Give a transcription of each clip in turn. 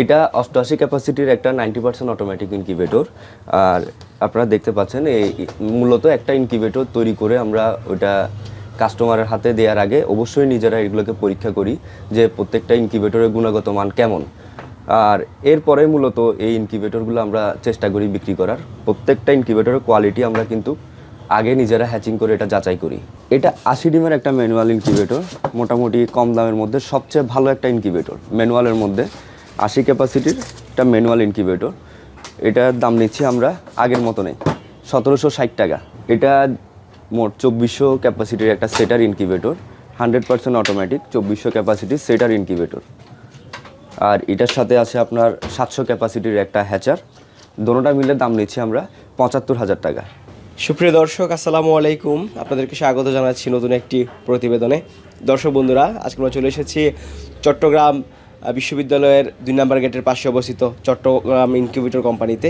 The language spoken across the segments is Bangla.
এটা অষ্টআশি ক্যাপাসিটির একটা নাইনটি পার্সেন্ট অটোমেটিক ইনকিউবেটর আর আপনারা দেখতে পাচ্ছেন, এই মূলত একটা ইনকিউবেটর তৈরি করে আমরা ওইটা কাস্টমারের হাতে দেওয়ার আগে অবশ্যই নিজেরা এগুলোকে পরীক্ষা করি যে প্রত্যেকটা ইনকিউবেটরের গুণগত মান কেমন। আর এরপরে মূলত এই ইনকিউবেটরগুলো আমরা চেষ্টা করি বিক্রি করার। প্রত্যেকটা ইনকিউবেটরের কোয়ালিটি আমরা কিন্তু আগে নিজেরা হ্যাচিং করে এটা যাচাই করি। এটা আশি ডিমের একটা ম্যানুয়াল ইনকিউবেটর মোটামুটি কম দামের মধ্যে সবচেয়ে ভালো একটা ইনকিউবেটর ম্যানুয়ালের মধ্যে। আশি ক্যাপাসিটির একটা ম্যানুয়াল ইনকিউবেটর এটার দাম নিচ্ছি আমরা আগের মতো নেই সতেরোশো ষাট টাকা। এটা মোট চব্বিশশো ক্যাপাসিটির একটা সেটার ইনকিউবেটর হান্ড্রেড পার্সেন্ট অটোমেটিক চব্বিশশো ক্যাপাসিটির সেটার ইনকিউবেটর আর এটার সাথে আছে আপনার সাতশো ক্যাপাসিটির একটা হ্যাচার দোনোটা মিলে দাম নিচ্ছি আমরা পঁচাত্তর হাজার টাকা। সুপ্রিয় দর্শক, আসসালামু আলাইকুম। আপনাদেরকে স্বাগত জানাচ্ছি নতুন একটি প্রতিবেদনে। দর্শক বন্ধুরা, আজকে আমরা চলে এসেছি চট্টগ্রাম বিশ্ববিদ্যালয়ের দুই নাম্বার গেটের পাশে অবস্থিত চট্টগ্রাম ইনকিউবেটর কোম্পানিতে।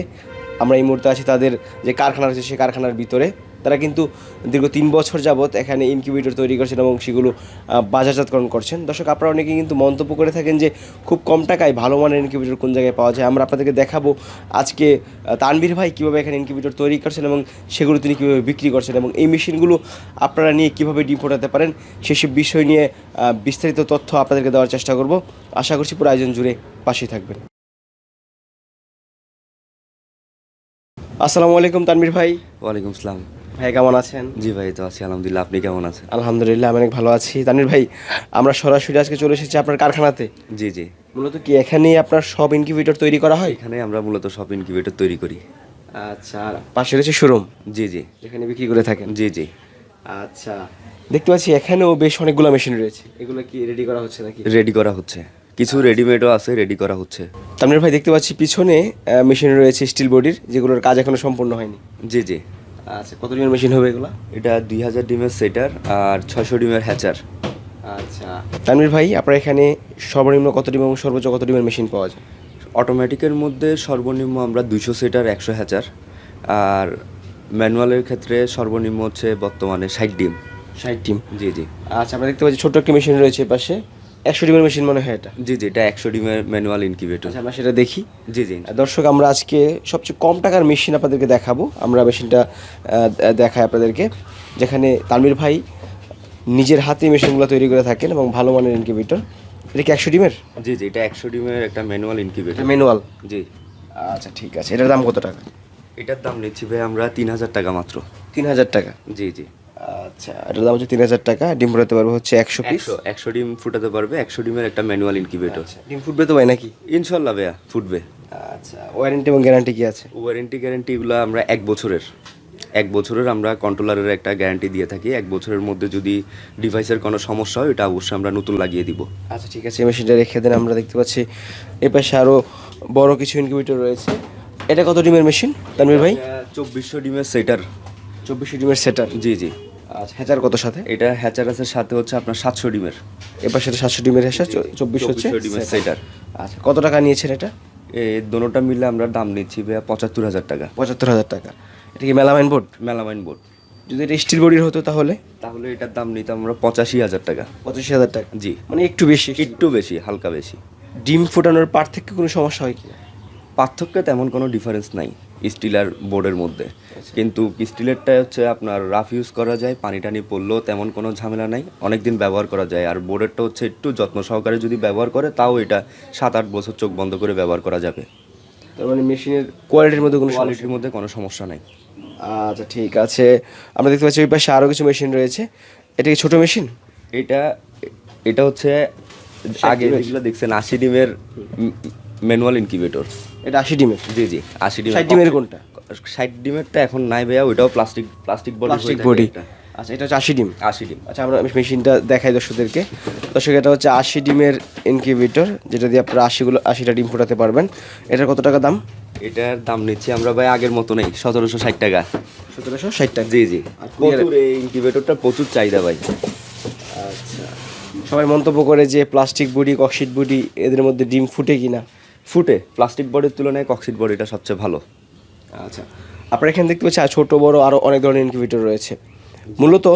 আমরা এই মুহূর্তে আছি তাদের যে কারখানা রয়েছে, সেই কারখানার ভিতরে। তারা কিন্তু দীর্ঘ তিন বছর যাবৎ এখানে ইনকিউবেটর তৈরি করছেন এবং সেগুলো বাজারজাতকরণ করছেন। দর্শক, আপনারা অনেকে কিন্তু মন্তব্য করে থাকেন যে খুব কম টাকায় ভালো মানের ইনকিউবেটর কোন জায়গায় পাওয়া যায়। আমরা আপনাদেরকে দেখাবো আজকে তানবীর ভাই কীভাবে এখানে ইনকিউবেটর তৈরি করছেন এবং সেগুলো তিনি কীভাবে বিক্রি করছেন এবং এই মেশিনগুলো আপনারা নিয়ে কীভাবে ডিম ফোটাতে পারেন সেসব বিষয় নিয়ে বিস্তারিত তথ্য আপনাদেরকে দেওয়ার চেষ্টা করব। আশা করছি পুরো আয়োজন জুড়ে পাশেই থাকবেন। আসসালামু আলাইকুম তানভীর ভাই। ওয়ালাইকুম আসসালাম। ভাই কেমন আছেন? জি ভাই তো আছি আলহামদুলিল্লাহ। আপনি কেমন আছেন? আলহামদুলিল্লাহ আমি অনেক ভালো আছি। তানভীর ভাই আমরা সরাসরি আজকে চলে এসেছি আপনার কারখানাতে। জি জি। মূলত কি এখানেই আপনার সব ইনকিউবেটর তৈরি করা হয়? এখানে আমরা মূলত সব ইনকিউবেটর তৈরি করি। আচ্ছা আর পাশে রয়েছে শোরুম জি জি। যেখানে বিক্রি করে থাকেন? জি জি। আচ্ছা দেখতে পাচ্ছি এখানেও বেশ অনেকগুলো মেশিন রয়েছে। এগুলো কি রেডি করা হচ্ছে নাকি? রেডি করা হচ্ছে। কিছু রেডিমেডও আছে রেডি করা হচ্ছে। তামির ভাই দেখতে পাচ্ছি পিছনে মেশিন রয়েছে স্টিল বডির যেগুলোর কাজ এখনও সম্পূর্ণ হয়নি। জি জি। আচ্ছা কত ডিমের মেশিন হবে এগুলো? এটা দুই হাজার ডিমের সেটার আর ছশো ডিমের হ্যাচার আচ্ছা। তামির ভাই আপনার এখানে সর্বনিম্ন কত ডিম এবং সর্বোচ্চ কত ডিমের মেশিন পাওয়া যায়? অটোমেটিকের মধ্যে সর্বনিম্ন আমরা দুশো সেটার একশো হ্যাচার আর ম্যানুয়ালের ক্ষেত্রে সর্বনিম্ন হচ্ছে বর্তমানে ষাট ডিম। ষাট ডিম। জি জি। আচ্ছা আমরা দেখতে পাচ্ছি ছোট্ট একটি মেশিন রয়েছে পাশে একশো ডিমের মেশিন মনে হয় এটা। জি জি এটা একশো ডিমের ম্যানুয়াল ইনকিউবেটর আচ্ছা আমরা সেটা দেখি। জি জি। দর্শক আমরা আজকে সবচেয়ে কম টাকার মেশিন আপনাদেরকে দেখাবো। আমরা মেশিনটা দেখাই আপনাদেরকে যেখানে তানভীর ভাই নিজের হাতে মেশিনগুলো তৈরি করে থাকেন এবং ভালো মানের ইনকিউবেটর এটা কি একশো ডিমের? জি জি এটা একশো ডিমের একটা ম্যানুয়াল ইনকিউবেটর ম্যানুয়াল জি। আচ্ছা ঠিক আছে। এটার দাম কত টাকা? এটার দাম নিচ্ছি ভাই আমরা তিন হাজার টাকা মাত্র। তিন হাজার টাকা। জি জি। আচ্ছা এটার দাম হচ্ছে তিন হাজার টাকা ডিম ফুটাতে পারব হচ্ছে একশো পিস একশো একশো ডিম ফুটাতে পারবে একশো ডিমের একটা ম্যানুয়াল ইনকিউবেটর ডিম ফুটবে তো ভাই নাকি? ইনশাল্লাহ ভাইয়া ফুটবে। আচ্ছা ওয়ারেন্টি এবং গ্যারান্টি কি আছে? ওয়ারেন্টি গ্যারান্টি এগুলো আমরা এক বছরের এক বছরের আমরা কন্ট্রোলারের একটা গ্যারান্টি দিয়ে থাকি। এক বছরের মধ্যে যদি ডিভাইসের কোনো সমস্যা হয় এটা অবশ্যই আমরা নতুন লাগিয়ে দিব। আচ্ছা ঠিক আছে মেশিনটা রেখে দেন আমরা দেখতে পাচ্ছি এ পাশে আরও বড় কিছু ইনকিউবেটর রয়েছে। এটা কত ডিমের মেশিন তানভীর ভাই? চব্বিশশো ডিমের সেটার চব্বিশশো ডিমের সেটার। জি জি। আচ্ছা হ্যাচার কত সাথে? এটা হ্যাচারাসের সাথে হচ্ছে আপনার সাতশো ডিমের। এ পাশে সাতশো ডিমের হ্যাচার চব্বিশ হচ্ছে 2400 ডিমের সেটার। আচ্ছা কত টাকা নিয়েছেন এটা? এই দোনোটা মিলে আমরা দাম নিচ্ছি ভাইয়া পঁচাত্তর হাজার টাকা। পঁচাত্তর হাজার টাকা। এটা কি মেলামাইন বোর্ড? Melamine board. যদি এটা স্টিল বডির হতো তাহলে? তাহলে এটার দাম নিতাম আমরা পঁচাশি হাজার টাকা। পঁচাশি হাজার টাকা। জি। মানে একটু বেশি একটু বেশি হালকা বেশি। ডিম ফোটানোর পার্থক্য কোনো সমস্যা হয় কি? পার্থক্যে তেমন কোনো ডিফারেন্স নাই। স্টিল আর বোর্ডের মধ্যে। কিন্তু স্টিলেরটা হচ্ছে আপনার রাফ ইউজ করা যায় পানি টানি পড়লেও তেমন কোনো ঝামেলা নাই। অনেক দিন ব্যবহার করা যায়। আর বোর্ডেরটা হচ্ছে একটু যত্ন সহকারে যদি ব্যবহার করে তাও এটা সাত আট বছর চোখ বন্ধ করে ব্যবহার করা যাবে। তার মানে মেশিনের কোয়ালিটির মধ্যে কোনো কোয়ালিটির মধ্যে কোনো সমস্যা নাই। আচ্ছা ঠিক আছে। আমরা দেখতে পাচ্ছি ওই পাশে আরও কিছু মেশিন রয়েছে। এটা কি ছোটো মেশিন এটা এটা হচ্ছে আগে যেগুলো দেখছেন আশি ডিমের ম্যানুয়াল ইনকিউবেটর এটা আশি ডিমের? জি জি আশি ডিমের ষাট ডিমের কোনটা? ষাট ডিমেরটা এখন নাই ভাইয়া ওইটাও plastic plastic body plastic body আচ্ছা এটা হচ্ছে আশি ডিম? আশি ডিম। আচ্ছা আমরা মেশিনটা দেখাই দর্শকদেরকে। দর্শক এটা হচ্ছে আশি ডিমের ইনকিউবেটর যেটা দিয়ে আপনারা আশিগুলো আশিটা ডিম ফোটাতে পারবেন। এটার কত টাকা দাম? এটার দাম নিচ্ছি আমরা ভাই আগের মতো নেই সতেরোশো ষাট টাকা। সতেরোশো ষাট টাকা? জি জি। আর প্রচুর এই ইনকিউবেটরটা প্রচুর চাহিদা ভাই। আচ্ছা। সবাই মন্তব্য করে যে প্লাস্টিক বডি ককশিট বডি এদের মধ্যে ডিম ফুটে কিনা। ফুটে প্লাস্টিক বডির তুলনায় কক্সিট বডিটা সবচেয়ে ভালো। আচ্ছা আপনারা এখানে দেখতে পাচ্ছি আর ছোটো বড় আরও অনেক ধরনের ইনকিউবেটর রয়েছে। মূলত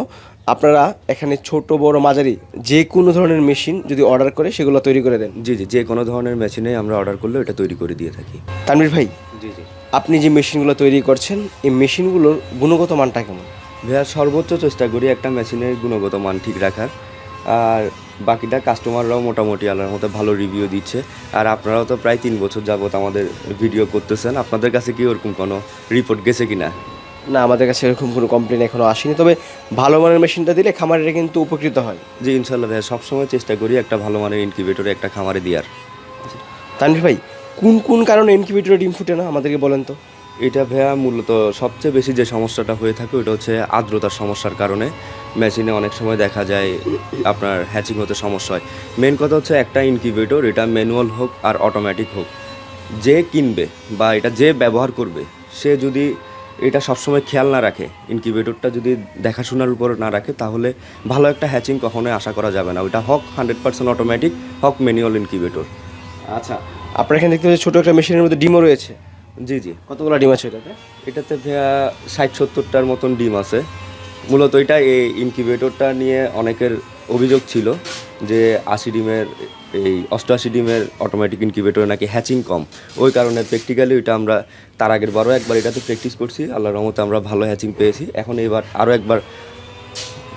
আপনারা এখানে ছোট বড় মাঝারি যে কোনো ধরনের মেশিন যদি অর্ডার করে সেগুলো তৈরি করে দেন। জি জি যে কোনো ধরনের মেশিনে আমরা অর্ডার করলে এটা তৈরি করে দিয়ে থাকি। তানভীর ভাই জি জি। আপনি যে মেশিনগুলো তৈরি করছেন এই মেশিনগুলোর গুণগত মানটা কেমন? ভাইয়া সর্বোচ্চ চেষ্টা করি একটা মেশিনের গুণগত মান ঠিক রাখার। আর বাকিটা কাস্টমাররাও মোটামুটি আল্লাহর মতো ভালো রিভিউ দিচ্ছে। আর আপনারাও তো প্রায় তিন বছর যাবত আমাদের ভিডিও করতেছেন। আপনাদের কাছে কি ওরকম কোনো রিপোর্ট গেছে কি না না আমাদের কাছে এরকম কোনো কমপ্লেন এখনও আসেনি। তবে ভালো মানের মেশিনটা দিলে খামারিরা কিন্তু উপকৃত হয়। জি ইনশাল্লাহ ভাইয়া সবসময় চেষ্টা করি একটা ভালো মানের ইনকিউবেটরে একটা খামারে দেওয়ার। তানভীর ভাই কোন কোন কারণে ইনকিউবেটরে ডিম ফুটে না? আমাদেরকে বলেন তো। এটা ভাইয়া মূলত সবচেয়ে বেশি যে সমস্যাটা হয়ে থাকে ওটা হচ্ছে আর্দ্রতার সমস্যার কারণে। মেশিনে অনেক সময় দেখা যায় আপনার হ্যাচিং হতে সমস্যা হয়। মেন কথা হচ্ছে একটা ইনকিউবেটর এটা ম্যানুয়াল হোক আর অটোমেটিক হোক। যে কিনবে বা এটা যে ব্যবহার করবে, সে যদি এটা সবসময় খেয়াল না রাখে ইনকিউবেটরটা যদি দেখাশোনার উপর না রাখে, তাহলে ভালো একটা হ্যাচিং কখনোই আশা করা যাবে না। ওটা হক হান্ড্রেড পার্সেন্ট অটোমেটিক হক ম্যানুয়াল ইনকিউবেটর আচ্ছা আপনার এখানে দেখতে পাচ্ছি ছোটো একটা মেশিনের মধ্যে ডিমও রয়েছে। জি জি। কতগুলো ডিম আছে এটাতে? এটাতে ভাইয়া ষাট সত্তরটার মতন ডিম আছে। মূলত এটা এই ইনকিউবেটরটা নিয়ে অনেকের অভিযোগ ছিল যে আশি ডিমের এই অষ্টআশি ডিমের অটোমেটিক ইনকিউবেটরে নাকি হ্যাচিং কম। ওই কারণে প্র্যাকটিক্যালি ওইটা আমরা তার আগের বারও একবার এটাতে প্র্যাকটিস করছি। আল্লাহর রহমতে আমরা ভালো হ্যাচিং পেয়েছি। এখন এবার আরও একবার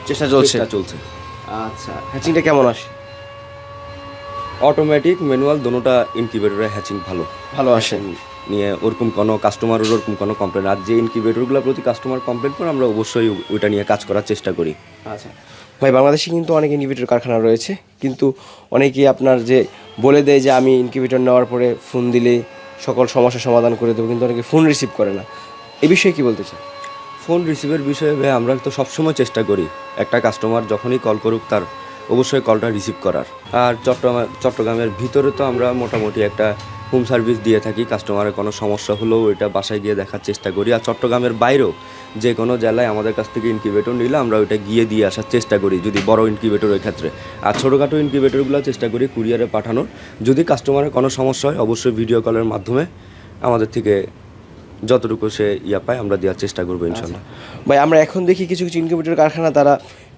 চেষ্টা চলছে। চলছে। আচ্ছা হ্যাচিংটা কেমন আসে? অটোমেটিক ম্যানুয়াল দোনোটা ইনকিউবেটরে হ্যাচিং ভালো। ভালো আসে। নিয়ে ওরকম কোনো কাস্টমারের ওরকম কোনো কমপ্লেন আর যে ইনকিউবেটরগুলো প্রতি কাস্টমার কমপ্লেন করে আমরা অবশ্যই ওইটা নিয়ে কাজ করার চেষ্টা করি। আচ্ছা। ভাই বাংলাদেশে কিন্তু অনেক ইনকিউবেটর কারখানা রয়েছে। কিন্তু অনেকেই আপনার যে বলে দেয় যে আমি ইনকিউবেটর নেওয়ার পরে ফোন দিলে সকল সমস্যার সমাধান করে দেবো। কিন্তু অনেকে ফোন রিসিভ করে না। এ বিষয়ে কি বলতে চান? ফোন রিসিভের বিষয়ে ভাই আমরা তো সবসময় চেষ্টা করি। একটা কাস্টমার যখনই কল করুক তার অবশ্যই কলটা রিসিভ করার। আর চট্টগ্রাম চট্টগ্রামের ভিতরে তো আমরা মোটামুটি একটা হোম সার্ভিস দিয়ে থাকি, কাস্টমারের কোনো সমস্যা হলেও ওইটা বাসায় গিয়ে দেখার চেষ্টা করি। আর চট্টগ্রামের বাইরেও যে কোনো জেলায় আমাদের কাছ থেকে ইনকিউবেটর নিলে আমরা ওইটা গিয়ে দিয়ে আসার চেষ্টা করি, যদি বড় ইনকিউবেটরের ক্ষেত্রে। আর ছোটোখাটো ইনকিউবেটরগুলো চেষ্টা করি কুরিয়ারে পাঠানোর। যদি কাস্টমারের কোনো সমস্যা হয়, অবশ্যই ভিডিও কলের মাধ্যমে আমাদের থেকে যতটুকু সে ইয়া পায়, আমরা দেওয়ার চেষ্টা করব, ইনশাল্লাহ। ভাই, আমরা এখন দেখি কিছু কিছু ইনকিউবেটর কারখানা, তারা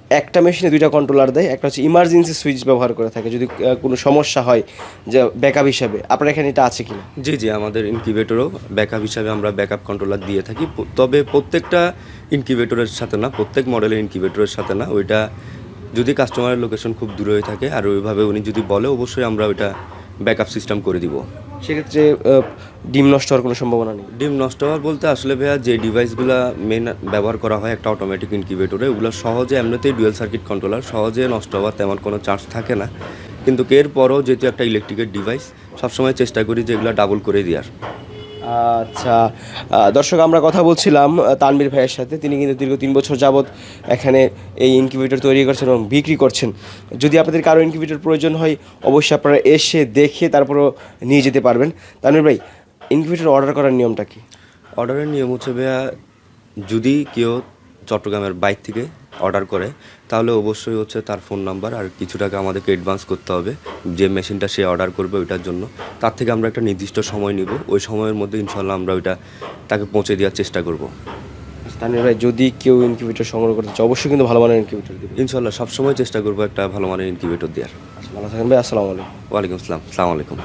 একটা মেশিনে দুইটা কন্ট্রোলার দেয়, একটা হচ্ছে ইমার্জেন্সি সুইচ ব্যবহার করে থাকে, যদি কোনো সমস্যা হয়, যে ব্যাকআপ হিসাবে। আপনার এখানে এটা আছে কিনা? জি জি, আমাদের ইনকিউবেটরও ব্যাকআপ হিসাবে আমরা ব্যাকআপ কন্ট্রোলার দিয়ে থাকি। তবে প্রত্যেকটা ইনকিউবেটরের সাথে না, প্রত্যেক মডেলের ইনকিউবেটরের সাথে না, ওইটা যদি কাস্টমারের লোকেশন খুব দূরে হয়ে থাকে, আর ওইভাবে উনি যদি বলে, অবশ্যই আমরা ওইটা ব্যাকআপ সিস্টেম করে দিব। সেক্ষেত্রে ডিম নষ্ট হওয়ার কোনো সম্ভাবনা নেই? ডিম নষ্ট হওয়ার বলতে আসলে ভাইয়া যে ডিভাইসগুলো মেন ব্যবহার করা হয় একটা অটোমেটিক ইনকিউবেটরে ওগুলো সহজে এমনিতেই ডুয়েল সার্কিট কন্ট্রোলার সহজে নষ্ট হওয়ার তেমন কোনো চার্জ থাকে না। কিন্তু এরপরও যেহেতু একটা ইলেকট্রিকের ডিভাইস সবসময় চেষ্টা করি যে এগুলো ডাবল করে দেওয়ার। আচ্ছা দর্শক, আমরা কথা বলছিলাম তানবীর ভাইয়ের সাথে। তিনি কিন্তু দীর্ঘ তিন বছর যাবৎ এখানে এই ইনকিউবেটর তৈরি করছেন এবং বিক্রি করছেন। যদি আপনাদের কারও ইনকিউবেটর প্রয়োজন হয়, অবশ্যই আপনারা এসে দেখে তারপরও নিয়ে যেতে পারবেন। তানবীর ভাই ইনকিউবেটর অর্ডার করার নিয়মটা কি? অর্ডারের নিয়ম হচ্ছে ভাইয়া, যদি কেউ চট্টগ্রামের বাইক থেকে অর্ডার করে তাহলে অবশ্যই হচ্ছে তার ফোন নাম্বার আর কিছু টাকা আমাদেরকে অ্যাডভান্স করতে হবে। যে মেশিনটা সে অর্ডার করবে ওইটার জন্য। তার থেকে আমরা একটা নির্দিষ্ট সময় নিব। ওই সময়ের মধ্যে ইনশাল্লাহ আমরা ওইটা তাকে পৌঁছে দেওয়ার চেষ্টা করব। তানবীর ভাই যদি কেউ ইনকিউবেটর সংগ্রহ করতে চায় অবশ্যই কিন্তু ভালো মানের ইনকিউবেটর দেবে। ইনশাল্লাহ সবসময় চেষ্টা করব একটা ভালো মানের ইনকিউবেটর দেওয়ার। আচ্ছা, ভালো থাকেন ভাই আসসালামু আলাইকুম। ওয়ালাইকুম আসসালাম। সালাম আলাইকুম।